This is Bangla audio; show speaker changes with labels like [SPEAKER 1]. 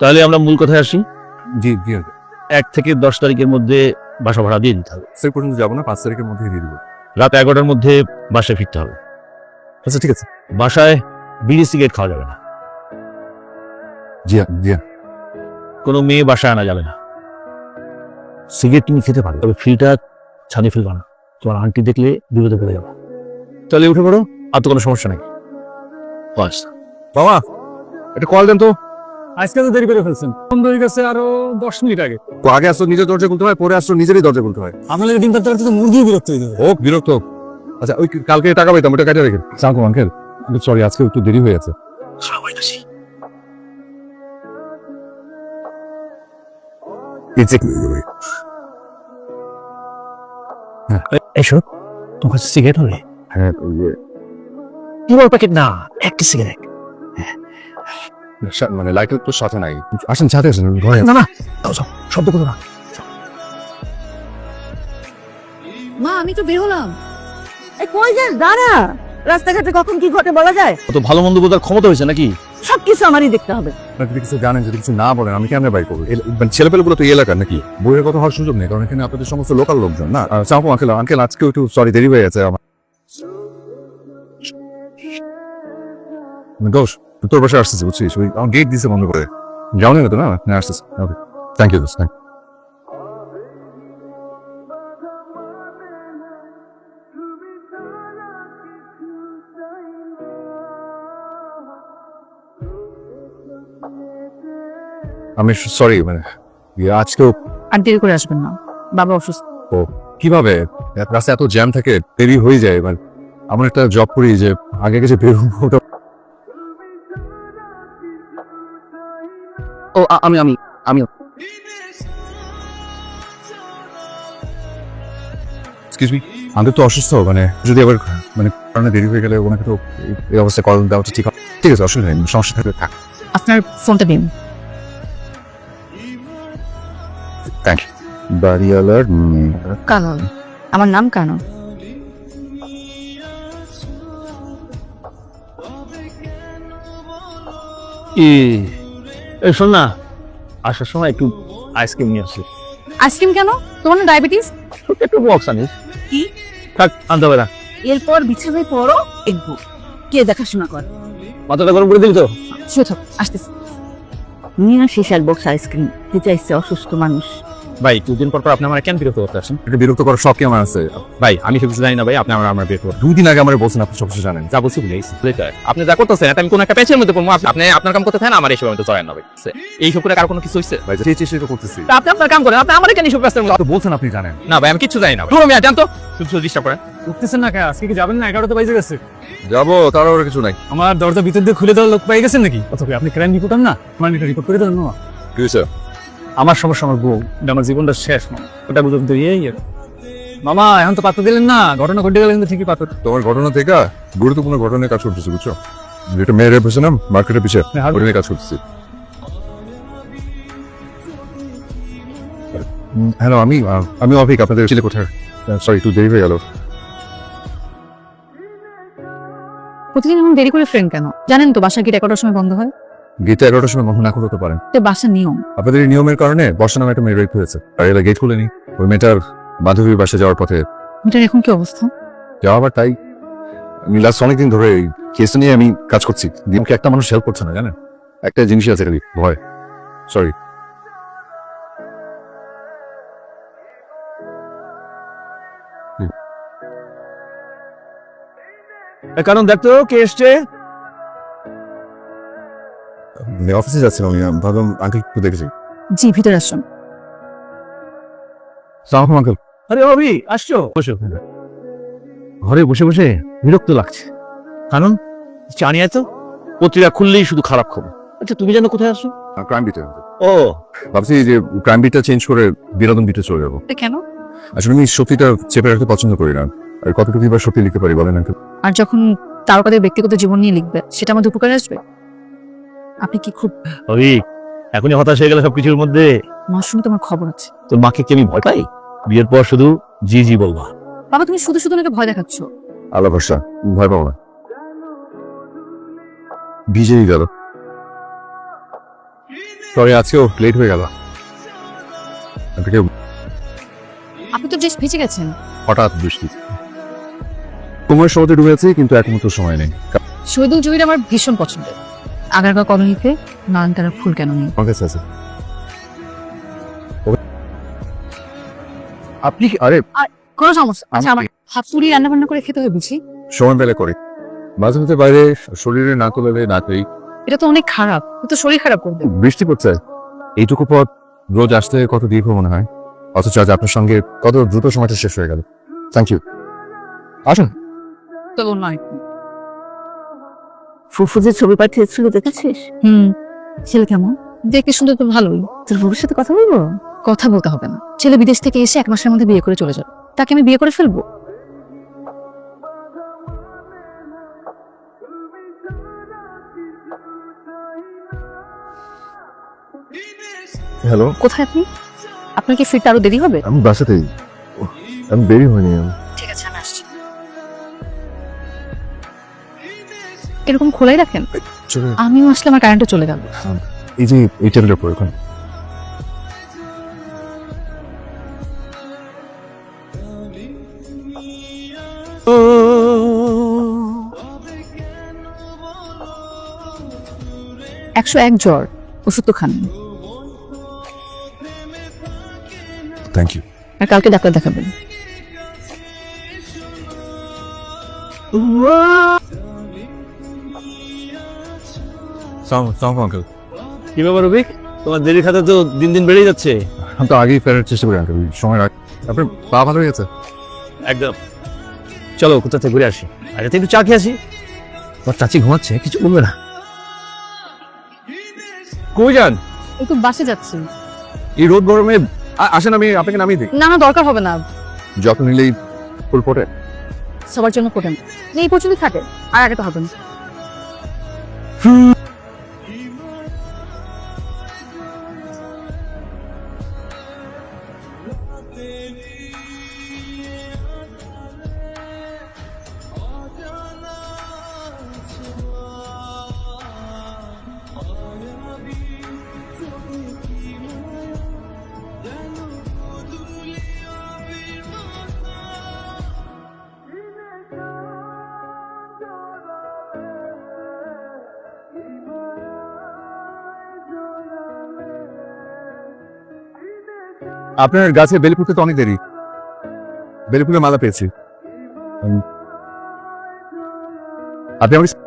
[SPEAKER 1] তাহলে আমরা মূল কথায় আসি।
[SPEAKER 2] জি জি
[SPEAKER 1] এক থেকে দশ তারিখের মধ্যে বাসা ভাড়া দিয়ে দিতে হবে।
[SPEAKER 2] সে পর্যন্ত যাব না পাঁচ তারিখের মধ্যে দিয়ে দিবো।
[SPEAKER 1] রাত এগারোটার মধ্যে বাসায় ফিরতে হবে।
[SPEAKER 2] আচ্ছা ঠিক আছে।
[SPEAKER 1] বাসায় বিড়ি সিগারেট খাওয়া যাবে না।
[SPEAKER 2] জি জি
[SPEAKER 1] কোনো মেয়ে বাসায় আনা যাবে না। সিগারেট তুমি খেতে পারো তবে ফিলটা ছাদে ফেলবা না। তোমার আন্টি দেখলে বিপদে পড়ে যাব। তাহলে উঠে পড়ো। আর তো কোনো সমস্যা নেই। বাস
[SPEAKER 2] বাবা একটা কল দেন তো।
[SPEAKER 3] আজকে তো দেরি করে ফেলছেন। বন্ধ হয়ে গেছে আরও দশ মিনিট আগে।
[SPEAKER 2] তো আগে আসতো নিজের দরজা খুলতে হয় পরে আসতো নিজেরই দরজা খুলতে হয়।
[SPEAKER 3] আপনাদের ডিম পাত্র তো মুরগি বিরক্ত হয়ে যাবে।
[SPEAKER 2] হোক বিরক্ত হোক। আচ্ছা ওই কালকে টাকা পাইতাম ওটা কাটে রেখে। সালাম আঙ্কেল সরি আজকে একটু দেরি হয়ে গেছে।
[SPEAKER 1] এসো তোমার সিগারেট হবে?
[SPEAKER 2] হ্যাঁ যে,
[SPEAKER 1] পুরো প্যাকেট না একটা সিগারেট
[SPEAKER 2] সা- মানে লাইটের তো সাথে নাই। আসেন সাথে আসেন ঘরে
[SPEAKER 1] না না শব্দ করো না।
[SPEAKER 4] মা আমি তো বের হলাম। এই কই যাস দাঁড়া। রাস্তাঘাটে কখন কি ঘটে বলা যায়?
[SPEAKER 1] কত ভালো মন্দ বোঝার ক্ষমতা হয়েছে নাকি?
[SPEAKER 4] সবকিছু আমারই দেখতে হবে।
[SPEAKER 2] যদি কিছু জানেন যদি কিছু না বলেন আমি কেমনে বাই করব? মানে ছেলেপেলেগুলো তো এই এলাকার নাকি? বইয়ের কথা হওয়ার সুযোগ নেই কারণ এখানে আপনাদের সমস্ত লোকাল লোকজন না? চাপো আঙ্কেল আঙ্কেল আজকে একটু সরি দেরি হয়ে গেছে আমার। দোষ তোর বাসায় আসতেছি বুঝছিস? ওই আমার গেট দিছে বন্ধ করে। যাওনি না তো না? না আসতেছি। ওকে থ্যাংক ইউ থ্যাংক আমি সরি মানে ইয়ে, আজকেও
[SPEAKER 4] আর দেরি করে আসবেন না। বাবা অসুস্থ।
[SPEAKER 2] ও কীভাবে? রাস্তায় এত জ্যাম থাকে দেরি হয়ে যায় মানে আমার একটা জব করি যে আগে গেছে বেরোবো
[SPEAKER 4] ও আমি আমি আমি
[SPEAKER 2] এক্সকিউজ মি আমাদের তো অসুস্থ মানে যদি আবার মানে কারণে দেরি হয়ে গেলে ওনাকে তো এই- অবস্থায় কল দেওয়া তো ঠিক হবে ঠিক আছে অসুবিধা নেই সমস্যা থাকলে থাক।
[SPEAKER 4] আপনার ফোনটা দিন।
[SPEAKER 2] থ্যাংক ইউ বাড়িওয়ালার
[SPEAKER 4] কানন আমার নাম কানন।
[SPEAKER 1] ই এই শোন না। আসার সময় একটু আইসক্রিম নিয়ে আসি।
[SPEAKER 4] আইসক্রিম কেন? তোমার না ডায়াবেটিস
[SPEAKER 1] একটু বক্স আনিস।
[SPEAKER 4] কি?
[SPEAKER 1] থাক আনতে হবে না।
[SPEAKER 4] এরপর বিছানায় পড়ো একবু কে দেখাশোনা করে?
[SPEAKER 1] মাথাটা গরম করে দিবি তো?
[SPEAKER 4] থাক আসতেছি। নিয়ে আসিস আর বক্স আইসক্রিম দিতে চাইছে অসুস্থ মানুষ।
[SPEAKER 1] ভাই দুদিন পর পর আপনি আমার কেন বিরক্ত করতে আসেন
[SPEAKER 2] এটা বিরক্ত করার শখ কি আমার আছে?
[SPEAKER 1] ভাই আমি সব কিছু জানি না ভাই আপনি আমার আমার বিরক্ত
[SPEAKER 2] দুই দিন আগে আমার বলছেন আপনি সব কিছু জানেন।
[SPEAKER 1] যা বলছি ভুলে গেছি আপনি যা করতেছেন এটা আমি কোন একটা প্যাচের মধ্যে পড়ব। আপনি- আপনি আপনার কাম করতে থাকেন আমার এইসব আমি তো চলেন না ভাই। এই সব করে কার কোনো কিছু হয়েছে
[SPEAKER 2] ভাই যে চেষ্টা তো করতেছি।
[SPEAKER 1] তা আপনি আপনার কাম করেন আপনি আমার কেন এইসব ব্যস্তের মধ্যে
[SPEAKER 2] তো বলছেন আপনি জানেন।
[SPEAKER 1] না ভাই আমি কিচ্ছু জানি না পুরো মিয়া জানতো শুধু শুধু ডিস্টার্ব করেন।
[SPEAKER 3] উঠতেছেন না কে আজকে কি যাবেন না? এগারোটা বাজে গেছে।
[SPEAKER 2] যাব তার আর কিছু নাই।
[SPEAKER 3] আমার দরজা ভিতর দিয়ে খুলে দেওয়ার লোক পাই গেছেন নাকি? অথবা আপনি ক্রাইম রিপোর্টার না? আমার রিপোর্ট করে দেন না?
[SPEAKER 2] কি
[SPEAKER 3] আমার সমস্যা আমার বউ। আমার জীবনটা শেষ মা। ওটা এই আর। মামা এখন তো পাত্র দিলেন না? ঘটনা ঘটে গেলে কিন্তু ঠিকই পাত্র
[SPEAKER 2] তোমার ঘটনা থেকে গুরুত্বপূর্ণ ঘটনায় কাজ করতেছি বুঝছ? যেটা মেয়ের পেছনে না মার্কেটের পিছিয়ে ওটা নিয়ে কাজ করতেছি। হ্যালো আমি আমি অভিক আপনাদের ছেলে কোথায়? সরি একটু দেরি হয়ে গেল।
[SPEAKER 4] প্রতিদিন এমন দেরি করে ফ্রেন্ড কেন? জানেন তো বাসা গেট এগারোটার সময় বন্ধ হয়?
[SPEAKER 2] গেটে এগারোটার সময় বন্ধ না হতে পারেন।
[SPEAKER 4] এটা বাসার নিয়ম।
[SPEAKER 2] আপনাদের এই নিয়মের কারণে বর্ষা নামে একটা মেয়ে রেপ হয়েছে। আর এলা গেট খুলেনি। ওই মেয়েটার বান্ধবীর বাসা যাওয়ার পথে
[SPEAKER 4] এটার এখন কি অবস্থা?
[SPEAKER 2] যাওয়া আবার তাই। আমি লাস্ট অনেকদিন ধরে এই কেসটা নিয়ে আমি কাজ করছি। দিনকে একটা মানুষ হেল্প করছে না জানেন? একটা জিনিসই আছে খালি ভয়। সরি
[SPEAKER 1] কারণ দেখতো কে এসছে?
[SPEAKER 2] আমি অফিসে যাচ্ছিলাম আমি ভাবলাম আঙ্কেল একটু দেখেছি
[SPEAKER 4] জি ভিতরে আসুন।
[SPEAKER 2] সালাম আঙ্কেল
[SPEAKER 1] আরে অভি আসছো? বসো। ঘরে বসে বসে বিরক্ত লাগছে। কারণ জানি তো। পত্রিকা খুললেই শুধু খারাপ খবর। আচ্ছা তুমি জানো কোথায় আসো
[SPEAKER 2] ক্রাইম বিটে
[SPEAKER 1] ও।
[SPEAKER 2] ভাবছি যে ক্রাইম বিটটা চেঞ্জ করে বিনোদন বিটে চলে যাব।
[SPEAKER 4] কেন?
[SPEAKER 2] আসলে আমি সত্যিটা চেপে রাখতে পছন্দ করি না। আর কতটুকু বা সত্যি লিখতে পারি বলেন আঙ্কেল
[SPEAKER 4] আর যখন তারকাদের ব্যক্তিগত জীবন নিয়ে লিখবে সেটা আমাদের উপকারে আসবে? আপনি কি খুব
[SPEAKER 1] অভি এখনই হতাশ হয়ে গেলে সবকিছুর মধ্যে।
[SPEAKER 4] মার শুনে তোমার খবর আছে।
[SPEAKER 1] তোর মাকে কি আমি ভয় পাই? বিয়ের পর শুধু জি জি বলবা।
[SPEAKER 4] বাবা তুমি শুধু শুধু ওনাকে ভয় দেখাচ্ছ?
[SPEAKER 2] আল্লাহ ভরসা ভয় পাবো না। ভিজেই গেল। সরি আজকেও লেট হয়ে গেল। আপনাকে
[SPEAKER 5] আপনি তো ড্রেস ভিজে গেছেন।
[SPEAKER 2] হঠাৎ বৃষ্টি। তোমার সময় ডুবে আছি কিন্তু এক মুহূর্ত সময় নেই।
[SPEAKER 5] শহীদুল জহির আমার ভীষণ পছন্দের। আগারগাঁও কলোনিতে নয়নতারার ফুল কেন নেই
[SPEAKER 2] আমার কাছে আছে। আপনি কি- আরে
[SPEAKER 5] কোনো সমস্যা? আচ্ছা আমার হাত পুরি রান্না বান্না করে খেতে হয় বুঝি?
[SPEAKER 2] সময় পেলে করি। মাঝে মাঝে বাইরে শরীরে না করলে না করি
[SPEAKER 5] এটা তো অনেক খারাপ। ও তো শরীর খারাপ করবে।
[SPEAKER 2] বৃষ্টি পড়ছে। এইটুকু পথ রোজ আসতে কত দীর্ঘ মনে হয়? অথচ আজ আপনার সঙ্গে কত দ্রুত সময়টা শেষ হয়ে গেল। থ্যাংক ইউ আসুন।
[SPEAKER 5] তো নয়।
[SPEAKER 4] ফুফু যে ছবি পাঠিয়েছিল দেখেছিস?
[SPEAKER 5] হুম ছেলে কেমন? দেখতে সুন্দর তো ভালোই।
[SPEAKER 4] তোর ফুফুর সাথে কথা বলব?
[SPEAKER 5] কথা বলতে হবে না। ছেলে বিদেশ থেকে এসে এক মাসের মধ্যে বিয়ে করে চলে যাবে। তাকে আমি বিয়ে করে ফেলব।
[SPEAKER 2] হ্যালো
[SPEAKER 5] কোথায় আপনি? আপনার কি ফিরতে আরও দেরি হবে?
[SPEAKER 2] আমি বাসাতেই। আমি দেরি হয়নি
[SPEAKER 5] আমি এরকম খোলাই রাখেন আমিও আসলে আমার কারেন্টে চলে গেল
[SPEAKER 2] এই যে এই টেবিলের উপর
[SPEAKER 5] একশো এক জ্বর ওষুধ তো খান।
[SPEAKER 2] থ্যাংক ইউ
[SPEAKER 5] আর কালকে ডাক্তার দেখাবেন।
[SPEAKER 2] সালাম আঙ্কেল
[SPEAKER 1] কি ব্যাপার রবিক তোমার দেরি খাতা তো দিন দিন বেড়েই যাচ্ছে।
[SPEAKER 2] আমি তো আগেই ফেরার চেষ্টা করি আঙ্কেল সময় রাখ। আপনার পা ভালো হয়ে গেছে?
[SPEAKER 1] একদম। চলো কোথা থেকে ঘুরে আসি? আর এতে একটু চা খেয়ে আসি। তোমার চাচি ঘুমাচ্ছে কিছু বলবে না।
[SPEAKER 2] কই যান?
[SPEAKER 5] তো বাসে যাচ্ছি।
[SPEAKER 2] এই রোদ গরমে আ- আসেন আমি আপনাকে নামিয়ে দিই।
[SPEAKER 5] না না দরকার হবে না।
[SPEAKER 2] যত্ন নিলেই ফুল পড়ে
[SPEAKER 5] সবার জন্য কোটেন এই পর্যন্ত থাকে। আর আগে তো হবে না।
[SPEAKER 2] আপনার গাছে বেলি তো অনেক দেরি। বেলি মালা পেয়েছি। আপনি আমাকে